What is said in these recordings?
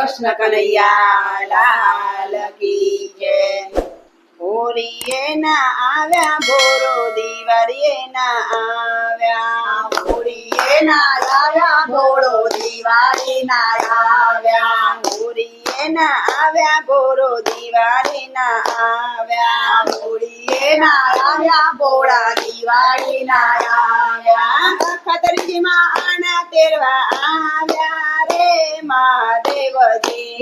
કૃષ્ણ કનૈયા લાલ કી જય હોરીએ ના આવ્યા, ભોરો દિવારીએ ના આવ્યા. હોરીએ ના આવ્યા ભોરો દિવારી ના આવ્યા હોરીએ ના આવ્યા ભોરો દિવારી ના આવ્યા. હોરીએ ના આવ્યા ભોળા દિવાળી ના આવ્યા ખતરીમાં આના તેરવા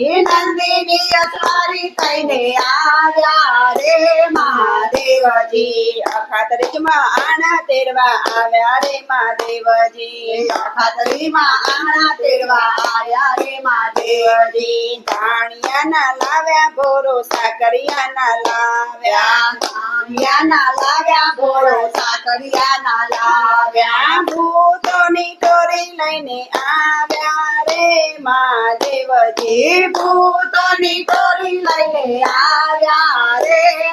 નંદિની અસારી થઈને આવ્યા રે મહાદેવજી અખાત્રીજમાં આણા તેરવા આવ્યા રે મહાદેવજી અખાત્રીમાં આણા તેરવા આવ્યા રે મહાદેવજી ધાણિયા ના લાવ્યા ભોરો સાકરિયા ના લાવ્યા. ધાણિયા ના લાવ્યા ભોરો સાકરિયા ના લાવ્યા. ભૂતોની ટોરી લઈને આવ્યા રે મહાદેવજી ભૂતોની ટોરી લઈને આવ્યા રે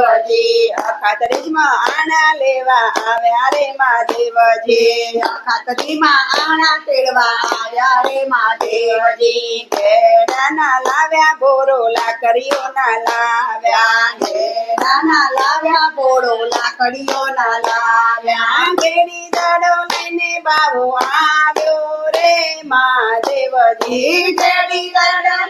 મહાદેવજી અખાત્રીજમાં આણા લેવા આવ્યા રે મહાદેવજી અખાત્રીમાં આણા તેડવા આવ્યા રે મહાદેવજી ભેડાના લાવ્યા બોરો લાકડીઓ ના લાવ્યા. ભેડાના લાવ્યા બોરો લાકડીઓ ના લાવ્યા. ઘેડી દડો લઈને બાબુ આવ્યો રે મહાદેવજી ઘેડી દડો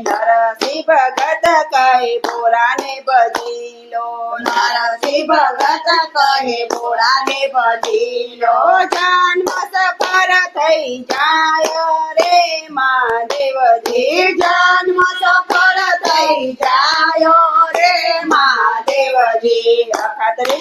નરસિંહ ભગત કહે બોરાને બજીલો નરસિંહ ભગત કહે સફર થઈ જાય રે મહાદેવજી. જન્મ સફળ